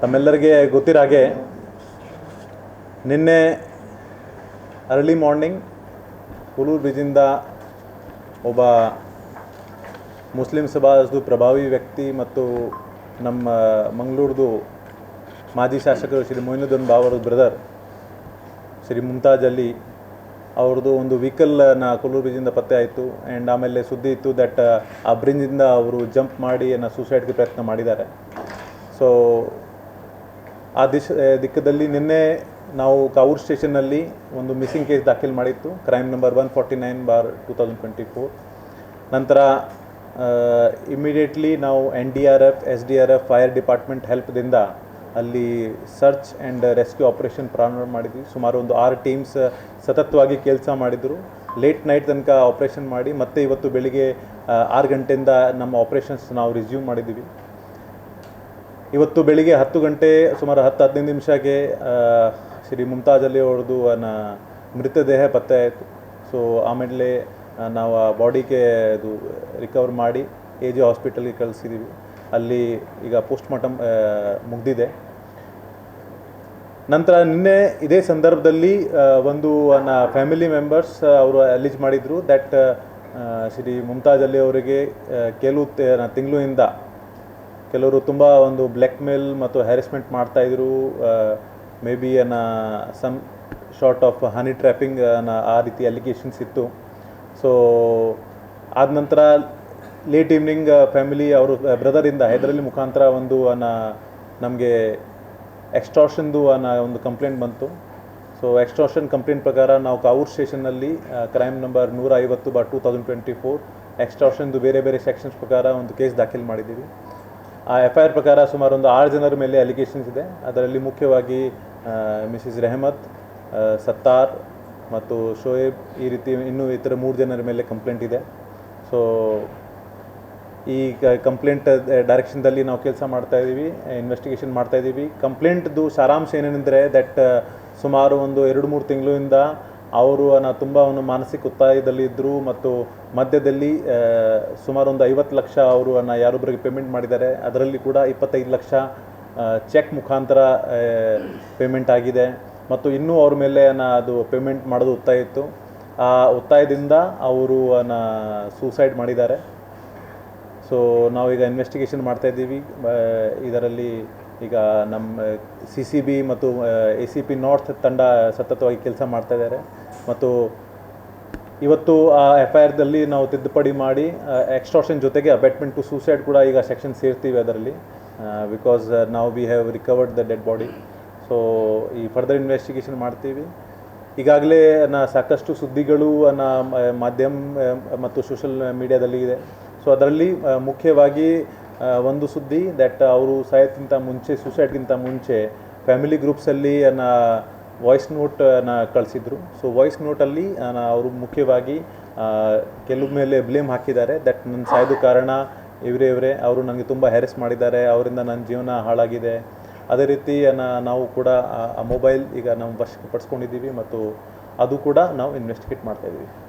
ತಮ್ಮೆಲ್ಲರಿಗೆ ಗೊತ್ತಿರೋ ಹಾಗೆ, ನಿನ್ನೆ ಅರ್ಲಿ ಮಾರ್ನಿಂಗ್ ಹುಲೂರು ಬ್ರಿಜಿಂದ ಒಬ್ಬ ಮುಸ್ಲಿಂ ಸಮಾಜದ ಪ್ರಭಾವಿ ವ್ಯಕ್ತಿ ಮತ್ತು ನಮ್ಮ ಮಂಗಳೂರ್ದು ಮಾಜಿ ಶಾಸಕರು ಶ್ರೀ ಮೊಯ್ನುದ್ದೀನ್ ಬಾವರ್ ಬ್ರದರ್ ಶ್ರೀ ಮುಮ್ತಾಜ್ ಅಲಿ ಅವ್ರದ್ದು ಒಂದು ವೆಹಿಕಲ್ನ ಕೊಲ್ಲೂರು ಬ್ರಿಜಿಂದ ಪತ್ತೆ ಆಯಿತು ಆ್ಯಂಡ್ ಆಮೇಲೆ ಸುದ್ದಿ ಇತ್ತು ದಟ್ ಆ ಬ್ರಿಜಿಂದ ಅವರು ಜಂಪ್ ಮಾಡಿ ಏನೋ ಸೂಸೈಡ್ಗೆ ಪ್ರಯತ್ನ ಮಾಡಿದ್ದಾರೆ. ಸೊ ಆ ದಿಶ ದಿಕ್ಕದಲ್ಲಿ ನಿನ್ನೆ ನಾವು ಕಾವೂರು ಸ್ಟೇಷನ್ನಲ್ಲಿ ಒಂದು ಮಿಸ್ಸಿಂಗ್ ಕೇಸ್ ದಾಖಲು ಮಾಡಿತ್ತು. Crime number one forty nine bar two thousand twenty four. ನಂತರ ಇಮಿಡಿಯೇಟ್ಲಿ ನಾವು N D R F, S D R F, fire department ಹೆಲ್ಪ್ದಿಂದ ಅಲ್ಲಿ ಸರ್ಚ್ ಆ್ಯಂಡ್ ರೆಸ್ಕ್ಯೂ ಆಪರೇಷನ್ ಪ್ರಾರಂಭ ಮಾಡಿದ್ವಿ. ಸುಮಾರು ಒಂದು ಆರು ಟೀಮ್ಸ್ ಸತತವಾಗಿ ಕೆಲಸ ಮಾಡಿದರು. ಲೇಟ್ ನೈಟ್ ತನಕ ಆಪ್ರೇಷನ್ ಮಾಡಿ ಮತ್ತೆ ಇವತ್ತು ಬೆಳಿಗ್ಗೆ ಆರು ಗಂಟೆಯಿಂದ ನಮ್ಮ ಆಪ್ರೇಷನ್ಸ್ ನಾವು ರಿಸ್ಯೂಮ್ ಮಾಡಿದ್ದೀವಿ. ಇವತ್ತು ಬೆಳಿಗ್ಗೆ ಹತ್ತು ಗಂಟೆ ಸುಮಾರು ಹತ್ತು ಹದಿನೈದು ನಿಮಿಷಕ್ಕೆ ಶ್ರೀ ಮುಮ್ತಾಜ್ ಅಲ್ಲಿ ಅವ್ರದ್ದು ಮೃತದೇಹ ಪತ್ತೆ ಆಯಿತು. ಸೊ ಆಮೇಲೆ ನಾವು ಆ ಬಾಡಿಗೆ ಅದು ರಿಕವರ್ ಮಾಡಿ ಎ ಜಿ ಹಾಸ್ಪಿಟಲ್ಗೆ ಕಳಿಸಿದ್ದೀವಿ ಅಲ್ಲಿ ಈಗ ಪೋಸ್ಟ್ ಮಾರ್ಟಮ್ ಮುಗ್ದಿದೆ. ನಂತರ ನಿನ್ನೆ ಇದೇ ಸಂದರ್ಭದಲ್ಲಿ ಒಂದು ನನ್ನ ಫ್ಯಾಮಿಲಿ ಮೆಂಬರ್ಸ್ ಅವರು ಅಲೀಜ್ ಮಾಡಿದರು ದ್ಯಾಟ್ ಶ್ರೀ ಮುಮ್ತಾಜ್ ಅಲ್ಲಿ ಅವರಿಗೆ ಕೆಲವು ತಿಂಗಳಿಂದ ಕೆಲವರು ತುಂಬ ಒಂದು ಬ್ಲ್ಯಾಕ್ ಮೇಲ್ ಮತ್ತು ಹ್ಯಾರೆಸ್ಮೆಂಟ್ ಮಾಡ್ತಾಯಿದ್ರು ಮೇ ಬಿ ಅನ್ನ some sort of honey trapping ಅನ್ನ ಆ ರೀತಿ ಅಲಿಗೇಷನ್ಸ್ ಇತ್ತು. ಸೊ ಆದ ನಂತರ ಲೇಟ್ ಈವ್ನಿಂಗ್ ಫ್ಯಾಮಿಲಿ ಅವರು ಬ್ರದರಿಂದ ಹೈದರಲ್ಲಿ ಮುಖಾಂತರ ಒಂದು ಅನ್ನ ನಮಗೆ ಎಕ್ಸ್ಟ್ರಾಷನ್ದು ಅನ್ನೋ ಒಂದು ಕಂಪ್ಲೇಂಟ್ ಬಂತು. ಸೊ ಎಕ್ಸ್ಟ್ರಾಷನ್ ಕಂಪ್ಲೇಂಟ್ ಪ್ರಕಾರ ನಾವು ಕಾವೂರ್ ಸ್ಟೇಷನ್ನಲ್ಲಿ ಕ್ರೈಮ್ ನಂಬರ್ ನೂರ ಐವತ್ತು bar two thousand twenty four ಎಕ್ಸ್ಟ್ರಾಷನ್ದು ಬೇರೆ ಬೇರೆ ಸೆಕ್ಷನ್ಸ್ ಪ್ರಕಾರ ಒಂದು ಕೇಸ್ ದಾಖಲು ಮಾಡಿದ್ದೀವಿ. ಆ ಎಫ್ ಐ ಪ್ರಕಾರ ಸುಮಾರು ಒಂದು ಆರು ಜನರ ಮೇಲೆ ಅಲಿಗೇಷನ್ಸ್ ಇದೆ. ಅದರಲ್ಲಿ ಮುಖ್ಯವಾಗಿ ಮಿಸಿಸ್ ರೆಹಮತ್ ಸತ್ತಾರ್ ಮತ್ತು ಶೋಯೇಬ್ ಈ ರೀತಿ ಇನ್ನೂ ಇತರ ಮೂರು ಜನರ ಮೇಲೆ ಕಂಪ್ಲೇಂಟ್ ಇದೆ. ಸೊ ಈ ಕಂಪ್ಲೇಂಟ್ ಡೈರೆಕ್ಷನ್ದಲ್ಲಿ ನಾವು ಕೆಲಸ ಮಾಡ್ತಾ ಇದ್ದೀವಿ ಇನ್ವೆಸ್ಟಿಗೇಷನ್ ಮಾಡ್ತಾ ಇದ್ದೀವಿ. ಕಂಪ್ಲೇಂಟ್ದು ಸಾರಾಂಶ ಏನೇನೆಂದರೆ ದಟ್ ಸುಮಾರು ಒಂದು ಎರಡು ಮೂರು ತಿಂಗಳಿಂದ ಅವರು ಅನ್ನ ತುಂಬ ಒಂದು ಮಾನಸಿಕ ಒತ್ತಾಯದಲ್ಲಿ ಇದ್ದರು ಮತ್ತು ಮಧ್ಯದಲ್ಲಿ ಸುಮಾರು ಒಂದು ಐವತ್ತು ಲಕ್ಷ ಅವರು ಅನ್ನ ಯಾರೊಬ್ಬರಿಗೆ ಪೇಮೆಂಟ್ ಮಾಡಿದ್ದಾರೆ. ಅದರಲ್ಲಿ ಕೂಡ ಇಪ್ಪತ್ತೈದು ಲಕ್ಷ ಚೆಕ್ ಮುಖಾಂತರ ಪೇಮೆಂಟ್ ಆಗಿದೆ. ಮತ್ತು ಇನ್ನೂ ಅವ್ರ ಮೇಲೆ ಅನ್ನ ಅದು ಪೇಮೆಂಟ್ ಮಾಡೋದು ಒತ್ತಾಯ ಇತ್ತು. ಆ ಒತ್ತಾಯದಿಂದ ಅವರು ಅನ್ನ ಸೂಸೈಡ್ ಮಾಡಿದ್ದಾರೆ. ಸೊ ನಾವೀಗ ಇನ್ವೆಸ್ಟಿಗೇಷನ್ ಮಾಡ್ತಾ ಇದ್ದೀವಿ. ಇದರಲ್ಲಿ ಈಗ ನಮ್ಮ ಸಿ ಸಿ ಬಿ ಮತ್ತು, ಎ ಸಿ ಪಿ ನಾರ್ತ್ ತಂಡ ಸತತವಾಗಿ ಕೆಲಸ ಮಾಡ್ತಾ ಇದ್ದಾರೆ. ಮತ್ತು ಇವತ್ತು ಆ ಎಫ್ ಐ ಆರ್ದಲ್ಲಿ ನಾವು ತಿದ್ದುಪಡಿ ಮಾಡಿ ಎಕ್ಸ್ಟ್ರಾಕ್ಷನ್ ಜೊತೆಗೆ ಅಬೆಟ್ಮೆಂಟ್ ಟು ಸೂಸೈಡ್ ಕೂಡ ಈಗ ಸೆಕ್ಷನ್ ಸೇರ್ತೀವಿ ಅದರಲ್ಲಿ. ಬಿಕಾಸ್ ನಾವು we have recovered the dead body so ಈ ಫರ್ದರ್ ಇನ್ವೆಸ್ಟಿಗೇಷನ್ ಮಾಡ್ತೀವಿ. ಈಗಾಗಲೇ ನಾ, ಸಾಕಷ್ಟು ಸುದ್ದಿಗಳು ನ ಮಾಧ್ಯಮ ಮತ್ತು ಸೋಷಲ್ ಮೀಡಿಯಾದಲ್ಲಿ ಇದೆ. ಸೊ ಅದರಲ್ಲಿ ಮುಖ್ಯವಾಗಿ ಒಂದು ಸುದ್ದಿ ದಟ್ ಅವರು ಸಾಯೋಕ್ಕಿಂತ ಮುಂಚೆ ಸೂಸೈಡ್ಗಿಂತ ಮುಂಚೆ ಫ್ಯಾಮಿಲಿ ಗ್ರೂಪ್ಸಲ್ಲಿ ನನ್ನ ವಾಯ್ಸ್ ನೋಟನ್ನು ಕಳಿಸಿದ್ರು. ಸೊ ವಾಯ್ಸ್ ನೋಟಲ್ಲಿ ಅವರು ಮುಖ್ಯವಾಗಿ ಕೆಲವು ಮೇಲೆ ಬ್ಲೇಮ್ ಹಾಕಿದ್ದಾರೆ. ದಟ್ ನನ್ನ ಸಾಯೋದು ಕಾರಣ, ಇವರೇ ಇವರೇ, ಅವರು ನನಗೆ ತುಂಬ ಹ್ಯಾರೆಸ್ ಮಾಡಿದ್ದಾರೆ. ಅವರಿಂದ ನನ್ನ ಜೀವನ ಹಾಳಾಗಿದೆ. ಅದೇ ರೀತಿ ನಾವು ಕೂಡ, ಆ- ಮೊಬೈಲ್ ಈಗ ನಾವು ವಶಕ್ಕೆ ಪಡಿಸ್ಕೊಂಡಿದ್ದೀವಿ ಮತ್ತು ಅದು ಕೂಡ ನಾವು ಇನ್ವೆಸ್ಟಿಗೇಟ್ ಮಾಡ್ತಾ ಇದ್ದೀವಿ